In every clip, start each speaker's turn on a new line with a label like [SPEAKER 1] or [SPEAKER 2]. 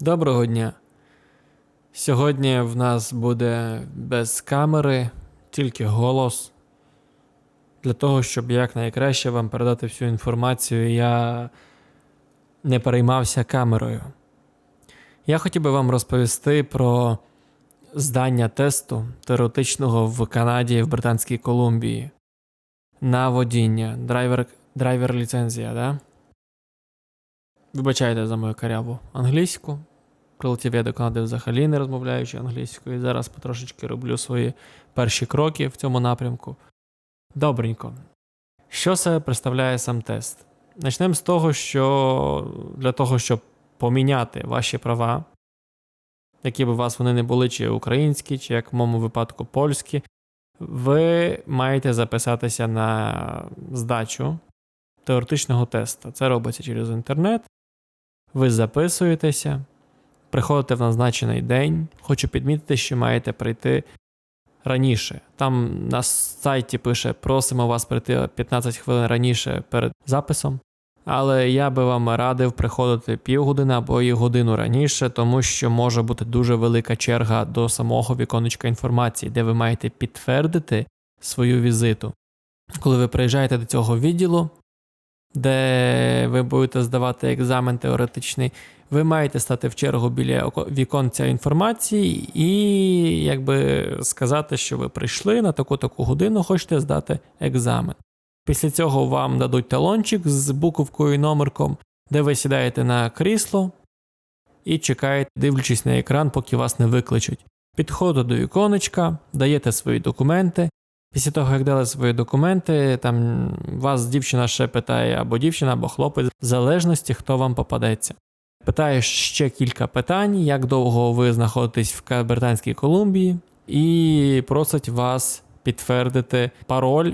[SPEAKER 1] Доброго дня. Сьогодні в нас буде без камери, тільки голос. Для того, щоб якнайкраще вам передати всю інформацію, я не переймався камерою. Я хотів би вам розповісти про здання тесту теоретичного в Канаді в Британській Колумбії на водіння. Драйвер, драйвер ліцензія, да? Вибачайте за мою каряву англійську. Прилетів я до Канади взагалі не розмовляючи англійською. Зараз потрошечки роблю свої перші кроки в цьому напрямку. Добренько. Що себе представляє сам тест? Почнемо з того, що для того, щоб поміняти ваші права, які б у вас вони не були, чи українські, чи як в моєму випадку польські, ви маєте записатися на здачу теоретичного тесту. Це робиться через інтернет. Ви записуєтеся, приходите в назначений день. Хочу підмітити, що маєте прийти раніше. Там на сайті пише: просимо вас прийти 15 хвилин раніше перед записом. Але я би вам радив приходити півгодини або і годину раніше, тому що може бути дуже велика черга до самого віконечка інформації, де ви маєте підтвердити свою візиту. Коли ви приїжджаєте до цього відділу, де ви будете здавати екзамен теоретичний, ви маєте стати в чергу біля віконця інформації і якби сказати, що ви прийшли на таку-таку годину, хочете здати екзамен. Після цього вам дадуть талончик з буковкою і номерком, де ви сідаєте на крісло і чекаєте, дивлячись на екран, поки вас не викличуть. Підходите до віконечка, даєте свої документи. Після того, як дали свої документи, там вас дівчина ще питає або дівчина, або хлопець, в залежності, хто вам попадеться. Питає ще кілька питань, як довго ви знаходитесь в Британській Колумбії, і просить вас підтвердити пароль,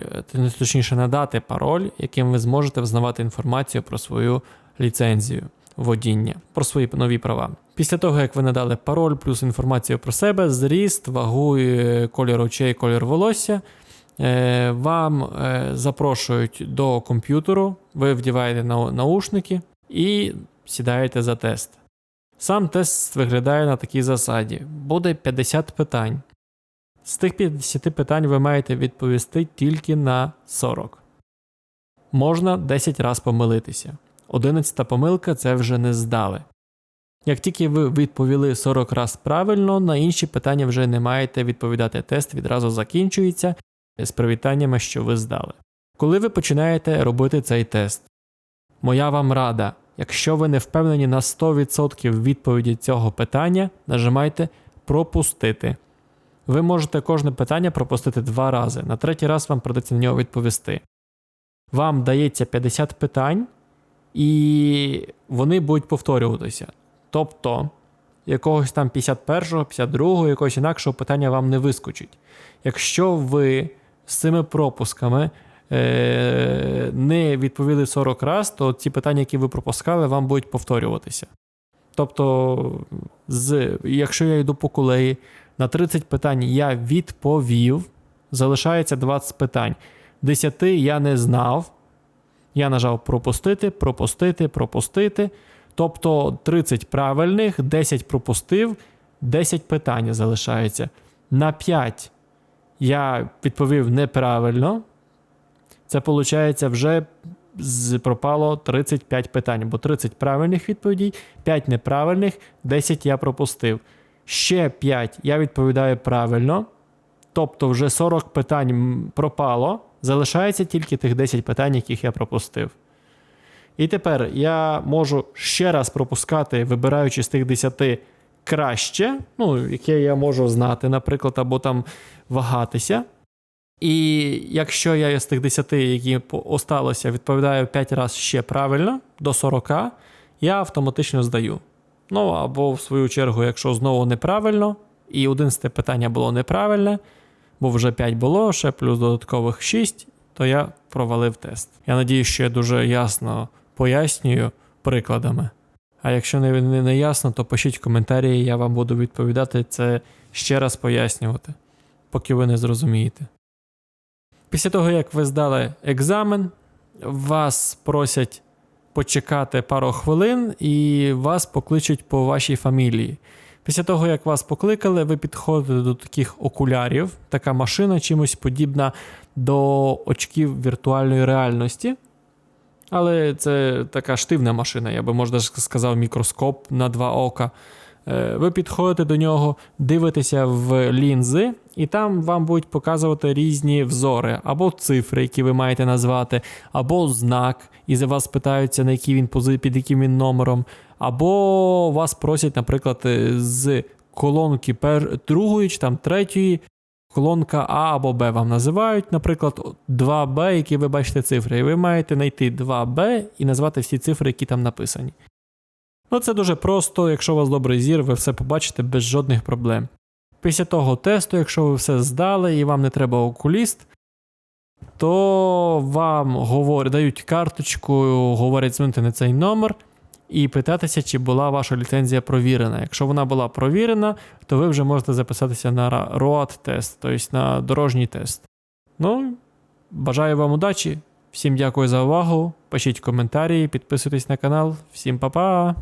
[SPEAKER 1] точніше надати пароль, яким ви зможете взнавати інформацію про свою ліцензію водіння, про свої нові права. Після того, як ви надали пароль, плюс інформацію про себе, зріст, вагу, колір очей, колір волосся, е, вам е, запрошують до комп'ютеру, ви вдіваєте наушники і сідаєте за тест. Сам тест виглядає на такій засаді: буде 50 питань. З тих 50 питань ви маєте відповісти тільки на 40. Можна 10 разів помилитися. 11 помилка це вже не здали. Як тільки ви відповіли 40 разів правильно, на інші питання вже не маєте відповідати. Тест відразу закінчується з привітаннями, що ви здали. Коли ви починаєте робити цей тест, моя вам рада, якщо ви не впевнені на 100% відповіді цього питання, нажимайте пропустити. Ви можете кожне питання пропустити два рази. На третій раз вам придеться на нього відповісти. Вам дається 50 питань, і вони будуть повторюватися. Тобто, якогось там 51-го, 52-го, якогось інакшого питання вам не вискочить. Якщо ви з цими пропусками е- не відповіли 40 раз, то ці питання, які ви пропускали, вам будуть повторюватися. Тобто, з, якщо я йду по колеї, на 30 питань я відповів, залишається 20 питань. 10 я не знав. Я нажав пропустити, пропустити, пропустити. Тобто 30 правильних, 10 пропустив, 10 питань залишається. На 5 я відповів неправильно. Це виходить вже пропало 35 питань, бо 30 правильних відповідей, 5 неправильних, 10 я пропустив. Ще 5 я відповідаю правильно. Тобто вже 40 питань пропало. Залишається тільки тих 10 питань, яких я пропустив. І тепер я можу ще раз пропускати, вибираючи з тих 10 краще, ну, яке я можу знати, наприклад, або там вагатися. І якщо я з тих 10, які осталося, відповідаю 5 разів ще правильно, до 40, я автоматично здаю. Ну або, в свою чергу, якщо знову неправильно, і 11 питання було неправильне, бо вже 5 було, ще плюс додаткових 6, то я провалив тест. Я надію, що я дуже ясно пояснюю прикладами. А якщо не, не, не ясно, то пишіть коментарі, я вам буду відповідати це ще раз пояснювати, поки ви не зрозумієте. Після того, як ви здали екзамен, вас просять почекати пару хвилин і вас покличуть по вашій фамілії. Після того, як вас покликали, ви підходите до таких окулярів. Така машина чимось подібна до очків віртуальної реальності. Але це така штивна машина, я би можна сказав, мікроскоп на два ока. Е, Ви підходите до нього, дивитеся в лінзи, і там вам будуть показувати різні взори, або цифри, які ви маєте назвати, або знак, і за вас питаються, на який він пози- під яким він номером, або вас просять, наприклад, з колонки пер... другої чи там третьої. Колонка А або Б вам називають, наприклад, 2Б, які ви бачите цифри, і ви маєте знайти 2Б і назвати всі цифри, які там написані. Ну, це дуже просто, якщо у вас добрий зір, ви все побачите без жодних проблем. Після того тесту, якщо ви все здали і вам не треба окуліст, то вам говорять, дають карточку, говорять дзвонити на цей номер і питатися, чи була ваша ліцензія провірена. Якщо вона була провірена, то ви вже можете записатися на road тест, тобто на дорожній тест. Ну, бажаю вам удачі. Всім дякую за увагу. Пишіть коментарі, підписуйтесь на канал. Всім па-па!